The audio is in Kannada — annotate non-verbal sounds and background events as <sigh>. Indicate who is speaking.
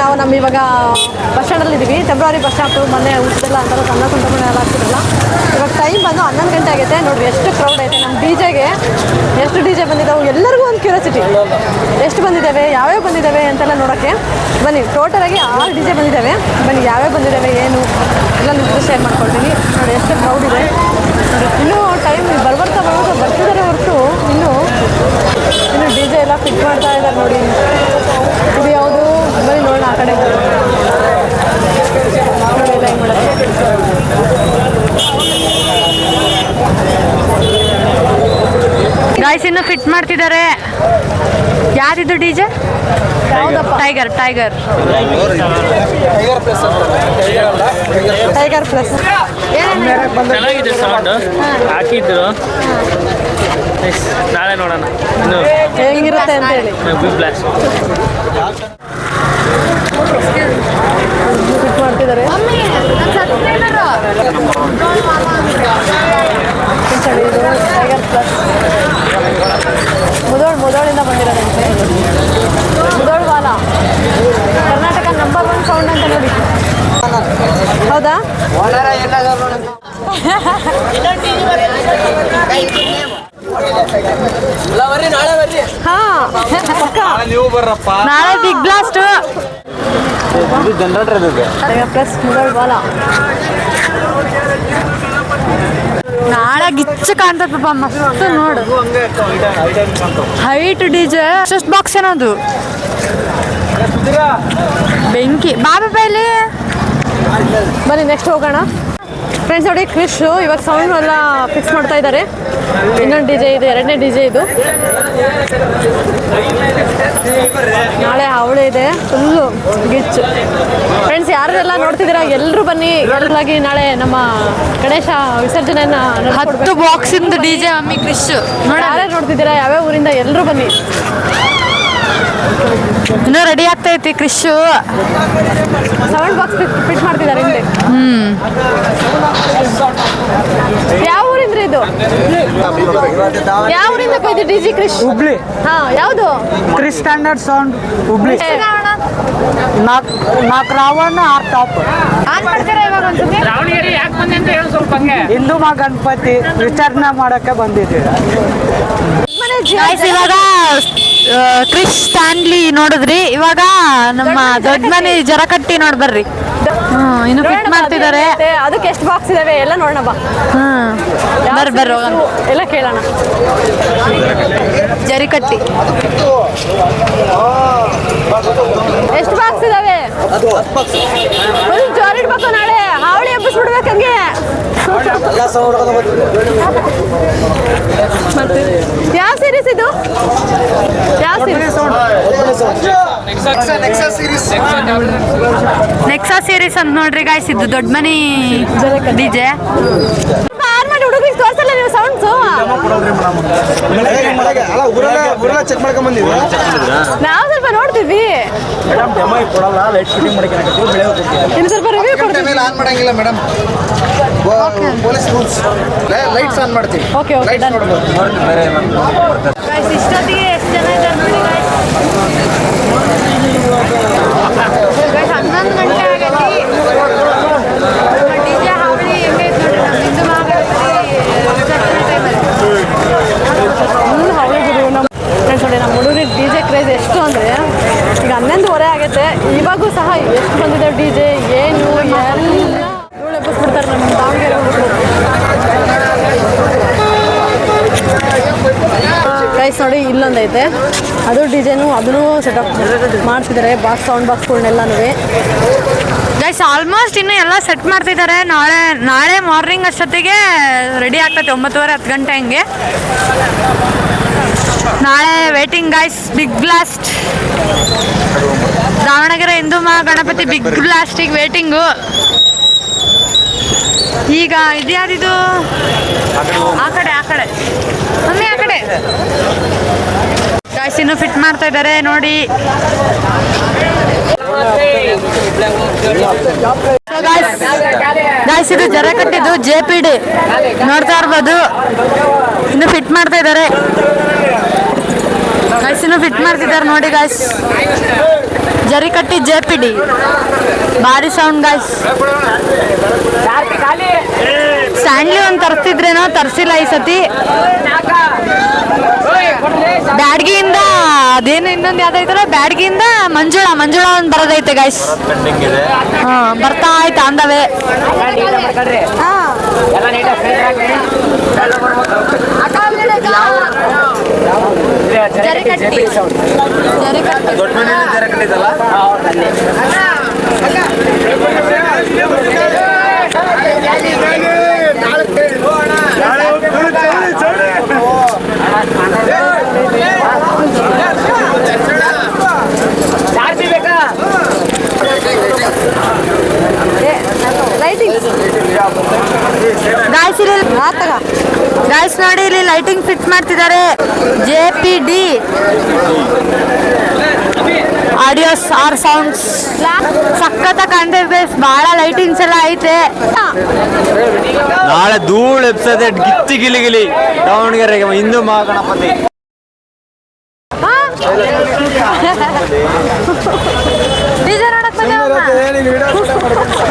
Speaker 1: ನಾವು ನಮ್ಮ ಇವಾಗ ಬಸ್ ಸ್ಟ್ಯಾಂಡಲ್ಲಿ ಇದ್ದೀವಿ ಫೆಬ್ರವರಿ ಬಸ್ ಸ್ಟಾಪ್, ಮೊನ್ನೆ ಊಟದಲ್ಲ ಅಂತಾರೆ ಸಣ್ಣ ಸಂತಮನೆ ಎಲ್ಲ ಆಗ್ತಿರಲ್ಲ. ಇವಾಗ ಟೈಮ್ ಬಂದು ಹನ್ನೊಂದು ಗಂಟೆ ಆಗೈತೆ ನೋಡಿರಿ ಎಷ್ಟು ಕ್ರೌಡ್ ಐತೆ. ನಮ್ಮ ಡಿ ಜೆಗೆ ಎಷ್ಟು ಡಿ ಜೆ ಬಂದಿದ್ದಾವೆ? ಎಲ್ಲರಿಗೂ ಒಂದು ಕ್ಯೂರಿಯಾಸಿಟಿ ಎಷ್ಟು ಬಂದಿದ್ದಾವೆ? ಯಾವ್ಯಾವ ಬಂದಿದ್ದಾವೆ ಅಂತೆಲ್ಲ ನೋಡೋಕ್ಕೆ. ಬನ್ನಿ ಟೋಟಲಾಗಿ ಆರು ಡಿ ಜೆ ಬಂದಿದ್ದಾವೆ. ಬನ್ನಿ, ಯಾವ್ಯಾವ ಬಂದಿದ್ದಾವೆ, ಏನು? ಎಲ್ಲ ನಿಮ್ಮ ಶೇರ್ ಮಾಡ್ಕೊಳ್ತೀನಿ ನೋಡಿ, ಎಷ್ಟು ಕ್ರೌಡ್ ಇದೆ. ನೋಡಿ, ಇನ್ನೂ ಟೈಮ್ ಬರ್ಬರ್ತಾ ಬರ್ಬೋದು ಬರ್ತಿದ್ದಾರೆ ಹೊರತು ಇನ್ನೂ ಇನ್ನು ಡಿ ಜೆ ಎಲ್ಲ ಫಿಟ್ ಮಾಡ್ತಾ ಇದ್ದಾರೆ ನೋಡಿ ಇದು ಯಾವುದು ಬನ್ನಿ ನೋಡೋಣ ಆ ಕಡೆ ನೋಡಿ ಎಲ್ಲ ಹೆಂಗ್ ಮಾಡೋದು
Speaker 2: ಗಾಯ್ಸ್ ಫಿಟ್ ಮಾಡ್ತಿದ್ದಾರೆ ಯಾರಿದು D J tiger tiger
Speaker 1: tiger plus
Speaker 3: ಚೆನ್ನಾಗಿದೆ ಸೌಂಡ್ ಹಾಕಿದ್ರು. ನಾಳೆ ನೋಡೋಣ. ಇನ್ನು
Speaker 1: ಹೆಂಗಿರುತ್ತೆ ಅಂತ ಹೇಳಿ
Speaker 3: ಬಿಗ್ ಬ್ಲಾಸ್ಟ್
Speaker 1: ಫಿಟ್ ಮಾಡ್ತಿದ್ದಾರೆ ಸರಿ, ಇದು ಟೈಗರ್ ಪ್ಲಸ್ ಮುದೋಳ್ ಮುದೋಳಿಂದ ಬಂದಿರೋದಂತೆ ಮುದೋಳ್ ವಾಲ ಕರ್ನಾಟಕ ನಂಬರ್ ಒನ್ ಸೌಂಡ್ ಅಂತ ನೋಡಿ ಹೌದಾ ಹಾ ಪಕ್ಕ
Speaker 4: ನೀವು ಬರ್ರಪ್ಪ
Speaker 2: ನಾಳೆ ಬಿಗ್ ಬ್ಲಾಸ್ಟ್
Speaker 4: ಇದು ಜನರೇಟರ್ ಇದೆ
Speaker 1: ಪ್ಲಸ್ ಮುದೋಳ್ ವಾಲ
Speaker 2: ನಾಳೆ ಗಿಚ್ಚ ಕಾಣ್ತದ ಪಾಪ, ಮಸ್ತ್ ನೋಡು. ಹೈಟ್ ಡಿಜೆ ಎಷ್ಟು ಬಾಕ್ಸ್ ಏನದು? ಬೆಂಕಿ. ಬಾಬಾ ಬೈಲಿ
Speaker 1: ಬನ್ನಿ ನೆಕ್ಸ್ಟ್ ಹೋಗೋಣ. ಫ್ರೆಂಡ್ಸ್ ನೋಡಿ ಕ್ರಿಶ್ ಇವಾಗ ಸೌಂಡ್ ಎಲ್ಲ ಫಿಕ್ಸ್ ಮಾಡ್ತಾ ಇದ್ದಾರೆ ಇನ್ನೊಂದು ಡಿ ಜೆ ಇದೆ ಎರಡನೇ ಡಿ ಜೆ ಇದು. ನಾಳೆ ಅವಳು ಇದೆ. ಫುಲ್ಲು ಗಿಚ್ಚು. ಫ್ರೆಂಡ್ಸ್ ಯಾರೆಲ್ಲ ನೋಡ್ತಿದ್ದೀರಾ? ಎಲ್ಲರೂ ಬನ್ನಿ. ಎಲ್ಲರಾಗಿ ನಾಳೆ ನಮ್ಮ ಗಣೇಶ ವಿಸರ್ಜನೆಯನ್ನ
Speaker 2: ಹತ್ತು
Speaker 1: ಬಾಕ್ಸಿಂದ
Speaker 2: ಬಾಕ್ಸ್ ಇಂದ ಡಿ ಜೆ ಮಮ್ಮಿ ಕ್ರಿಶ್ ನೋಡಿ
Speaker 1: ಯಾರ್ಯಾರು ನೋಡ್ತಿದ್ದೀರಾ? ಯಾವ್ಯಾವ ಊರಿಂದ ಎಲ್ಲರೂ ಬನ್ನಿ.
Speaker 2: ಇನ್ನೂ ರೆಡಿ ಆಗ್ತೈತಿ ಕ್ರಿಶು.
Speaker 1: ಸೌಂಡ್ ಬಾಕ್ಸ್ ಫಿಟ್ ಮಾಡ್ತಿದ್ದಾರೆ ಹಿಂದೆ.
Speaker 2: ಹ್ಮ್.
Speaker 1: ಯಾವ ಊರಿಂದ ಇದು? ಯಾವ ಊರಿಂದ ಕೈದು ಡಿ ಜಿ ಕ್ರಿಶ್?
Speaker 5: ಹುಬ್ಳಿ.
Speaker 1: ಹಾ ಯಾವುದು?
Speaker 5: Three standard sound Hubli. ನಾಲ್ಕು ನಾಲ್ಕು ರಾವಣ ಆರ್ ಟಾಪ್
Speaker 2: ಆನ್ ಮಾಡ್ತೀರಾ ಇವಾಗ ಒಂದ್ಸತಿ
Speaker 3: ದಾವಣಗೆರೆ ಯಾಕೆ ಬಂದೆ ಅಂತ ಹೇಳಿ ಸ್ವಲ್ಪ ಹಂಗೆ.
Speaker 5: ಹಿಂದೂ ಮಾ ಗಣಪತಿ ವಿಚಾರಣೆ ಮಾಡಕ್ಕೆ
Speaker 2: ಬಂದಿದ್ದೀರಾ ಇವಾಗ ಕ್ರಿಶ್ ಸ್ಟ್ಯಾನ್ಲಿ ನೋಡಿದ್ರಿ? ಇವಾಗ ನಮ್ಮ ದೊಡ್ಡ ಮನೆ ಜರಕಟ್ಟಿ. ನೋಡ್ ಬರ್ರಿ. ಹ್ಮ್ ಇನ್ನು ಫಿಟ್ ಮಾಡ್ತಿದ್ದಾರೆ.
Speaker 1: ಅದಕ್ಕೆ ಎಷ್ಟು ಬಾಕ್ಸ್ ಇದಾವೆ ಎಲ್ಲ ನೋಡೋಣ ಬಾ.
Speaker 2: ಹ್ಮ್ ಬರ್ರಿ ಬರ್ರಿ ಹೋಗೋಣ.
Speaker 1: ಎಲ್ಲ ಕೇಳೋಣ.
Speaker 2: ಜರಿಕಟ್ಟಿ.
Speaker 1: ಎಷ್ಟು ಬಾಕ್ಸ್ ಇದಾವೆ? ಜೋರ್ ಇಡ್ಬೇಕು ನಾಳೆ. ಹಾವಳಿ ಹಬ್ಬಿಸ್ಬಿಡ್ಬೇಕು ಹಂಗೆ ಯಾವ ಸೀರೀಸ್ ಇದು ಯಾವ ಸೀರೀಸ್
Speaker 2: ನೆಕ್ಸಾ ಸೀರೀಸ್ ಅಂತ ನೋಡ್ರಿ ಗಾಯ್ಸ್ ಇದು ದೊಡ್ಡ ಮನಿ ಡಿಜೆ
Speaker 1: ಆನ್ ಮಾಡಿ ಹುಡುಗರಿಗೆ ತೋರ್ಸಲ್ಲ ನೀವು ಸೌಂಡ್ಸು ನಾವು ಸ್ವಲ್ಪ ನೋಡ್ತೀವಿ.
Speaker 4: ಮೇಡಮ್ ಡೆಮೋ ಕೊಡಲ್ಲ ಲೈಟ್ ಫಿಟ್ಟಿಂಗ್ ಮಾಡ್ಕೊಂಡು ಬೆಳೆ
Speaker 1: ಇನ್ನು ಸ್ವಲ್ಪ ರಿವ್ಯೂ ಕೊಡ್ತೀವಿ
Speaker 6: ಆನ್ ಮಾಡಂಗಿಲ್ಲ madam police rules lights on ಮಾಡ್ತೀವಿ
Speaker 1: ಓಕೆ ಓಕೆ
Speaker 2: ಇಷ್ಟೊತ್ತಿಗೆ ಎಷ್ಟು ಜನ ಇದ್ದಾರೆ ನೋಡಿ ಗಾಯ್ಸ್ ಹನ್ನೊಂದು ಗಂಟೆ ಆಗೈತಿ ಡಿ ಜೆ ಹಾವಳಿ ಹೆಂಗೈತೆ ನೋಡ್ರಿ ನಮ್ಮ ಹಿಂದೂ ಮಹಾಗಣಪತಿ ವಿಸರ್ಜನೆ ಟೈಮಲ್ಲಿ
Speaker 1: ಫುಲ್ ಹೌದು ನಮ್ಮ ಫ್ರೆಂಡ್ಸ್ ನೋಡಿ ನಮ್ಮ ಕ್ರೇಜ್ ಎಷ್ಟು ಅಂದರೆ? ಈಗ ಹನ್ನೊಂದುವರೆ ಆಗುತ್ತೆ ಇವಾಗೂ ಸಹ ಎಷ್ಟು ಬಂದಿದೆ ಡಿ ಜೆ? ಏನು, ಎಲ್ಲ. ನಮ್ಮ ಗೈಸ್ ನೋಡಿ, ಇಲ್ಲೊಂದೈತೆ. ಅದು ಡಿಸೈನು ಅದನ್ನು ಸೆಟಪ್ ಮಾಡ್ತಿದ್ದಾರೆ ಬಾಕ್ಸ್ ಸೌಂಡ್ ಬಾಕ್ಸ್ಗಳನ್ನೆಲ್ಲನೂ
Speaker 2: ಗೈಸ್ ಆಲ್ಮೋಸ್ಟ್ ಇನ್ನು ಎಲ್ಲ ಸೆಟ್ ಮಾಡ್ತಿದ್ದಾರೆ. ನಾಳೆ ನಾಳೆ ಮಾರ್ನಿಂಗ್ ಅಷ್ಟೊತ್ತಿಗೆ ರೆಡಿ ಆಗ್ತೈತೆ. ಒಂಬತ್ತುವರೆ, ಹತ್ತು ಗಂಟೆ ಹಂಗೆ. ನಾಳೆ waiting guys big blast Davanagere Hindu Mahaganapati big ಬ್ಲಾಸ್ಟಿಗೆ waiting ಈಗ ಇದ್ಯಾರಿದು ಆ ಕಡೆ ಆ ಕಡೆ. ಮಮ್ಮಿ, ಆ ಕಡೆ. ಗಾಯ್ಸ್ ಇನ್ನು ಫಿಟ್ ಮಾಡ್ತಾ ಇದ್ದಾರೆ, ನೋಡಿ. ಗಾಯ್ಸ್ ಇದು ಜರ ಕಟ್ಟಿದ್ದು ಜೆ ಪಿ ಡಿ ನೋಡ್ತಾ ಇರ್ಬೋದು. ಇನ್ನು ಫಿಟ್ ಮಾಡ್ತಾ ಇದ್ದಾರೆ. ಗಾಯ್ಸ್ ಫಿಟ್ ಮಾಡ್ತಿದ್ದಾರೆ ನೋಡಿ guys Jarikatti J P D ಭಾರಿ ಸೌಂಡ್ ಗಾಯ್ಸ್ ಸ್ಯಾಂಡ್ಲಿ ಒಂದು ತರ್ಸಿದ್ರೇನೋ ತರ್ಸಿಲ್ಲ ಈ ಸತಿ. ಬ್ಯಾಡ್ಗಿಯಿಂದ ಅದೇನು ಇನ್ನೊಂದು ಯಾವ್ದೈತಲ್ಲ ಬ್ಯಾಡ್ಗಿಯಿಂದ ಮಂಜುಳ ಮಂಜುಳ ಒಂದು ಬರೋದೈತೆ ಗಾಯ್ಸ್ ಹಾ ಬರ್ತಾ ಆಯ್ತು ಅಂದವೆ. ಜರಿಕಟ್ಟಿ
Speaker 4: ದೊಡ್ಡ ಮನೆಯಲ್ಲಿ ಜರ ಕಟ್ಟಿದಲ್ಲ
Speaker 2: ಲೈಟಿಂಗ್ ಗಾಯ್ಸ್ ಇಲ್ಲಿ ಗಾಯ್ಸ್ ನೋಡಿ ಇಲ್ಲಿ ಲೈಟಿಂಗ್ ಫಿಟ್ ಮಾಡ್ತಿದ್ದಾರೆ. J P D. Audios are sounds ಸಖತ್ತ ಕಾಣ್ತೈತೆ ಬಹಳ ಲೈಟಿಂಗ್ಸ್ ಎಲ್ಲ ಐತೆ.
Speaker 4: ನಾಳೆ ಧೂಳು ಎಬ್ಸದೆ ಗಿತ್ತಿ ಗಿಲಿ ಗಿಲಿ. ದಾವಣಗೆರೆಗೆ ಹಿಂದೂ ಮಹಾಗಣಪತಿ.
Speaker 2: ನೋಡಕ್ <laughs>